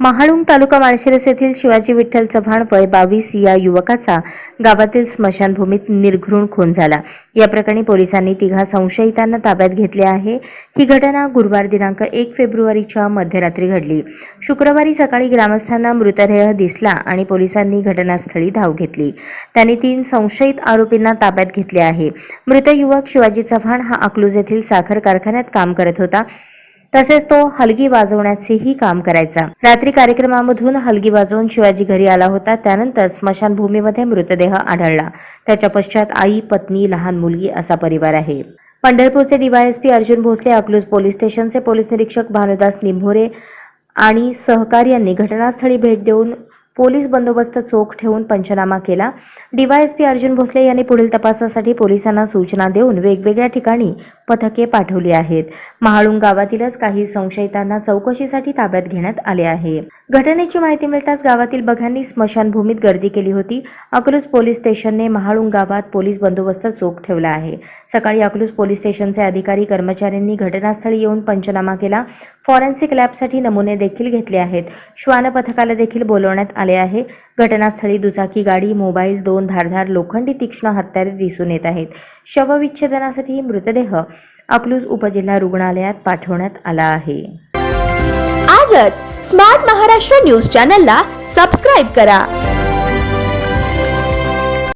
महाळुंग तालुका माळशिरस येथील शिवाजी विठ्ठल चव्हाण वय बावीस या युवकाचा गावातील स्मशानभूमीत निर्घृण खून झाला. या प्रकरणी पोलिसांनी तिघा संशयितांना ताब्यात घेतले आहे. ही घटना गुरुवार दिनांक एक फेब्रुवारीच्या मध्यरात्री घडली. शुक्रवारी सकाळी ग्रामस्थांना मृतदेह दिसला आणि पोलिसांनी घटनास्थळी धाव घेतली. त्यांनी तीन संशयित आरोपींना ताब्यात घेतले आहे. मृत युवक शिवाजी चव्हाण हा अकलूज येथील साखर कारखान्यात काम करत होता. तसेच तो हलगी वाजवण्याचेही काम करायचा. रात्री कार्यक्रमामधून हलगी वाजवून शिवाजी घरी आला होता. त्यानंतर स्मशानभूमीमध्ये मृतदेह आढळला. त्याच्या पश्चात आई पत्नी लहान मुलगी असा परिवार आहे. पंढरपूरचे डीवायएसपी अर्जुन भोसले अकलूज पोलीस स्टेशनचे पोलीस निरीक्षक भानुदास निंभोरे आणि सहकार्यांनी घटनास्थळी भेट देऊन पोलीस बंदोबस्त चोख ठेवून पंचनामा केला. डीवायएसपी अर्जुन भोसले यांनी पुढील तपासासाठी पोलिसांना सूचना देऊन वेगवेगळ्या ठिकाणी पथके पाठवली आहेत. महाळुंग गावातीलच काही संशयितांना चौकशीसाठी ताब्यात घेण्यात आले आहे. घटनेची माहिती मिळताच गावातील बघांनी स्मशानभूमीत गर्दी केली होती. अकलूज पोलीस स्टेशनने महाळुंग गावात पोलीस बंदोबस्त चोख ठेवला आहे. सकाळी अकलूज पोलीस स्टेशनचे अधिकारी कर्मचाऱ्यांनी घटनास्थळी येऊन पंचनामा केला. फॉरेन्सिक लॅबसाठी नमुने देखील घेतले आहेत. श्वान पथकाला देखील बोलवण्यात आले आहे. घटनास्थळी दुचाकी गाडी मोबाईल दोन धारधार लोखंडी तीक्ष्ण हत्यारे दिसून येत आहेत. शवविच्छेदनासाठी मृतदेह अकलूज उपजिल्हा रुग्णालयात पाठवण्यात आला आहे. आजच स्मार्ट महाराष्ट्र न्यूज चॅनलला सबस्क्राईब करा.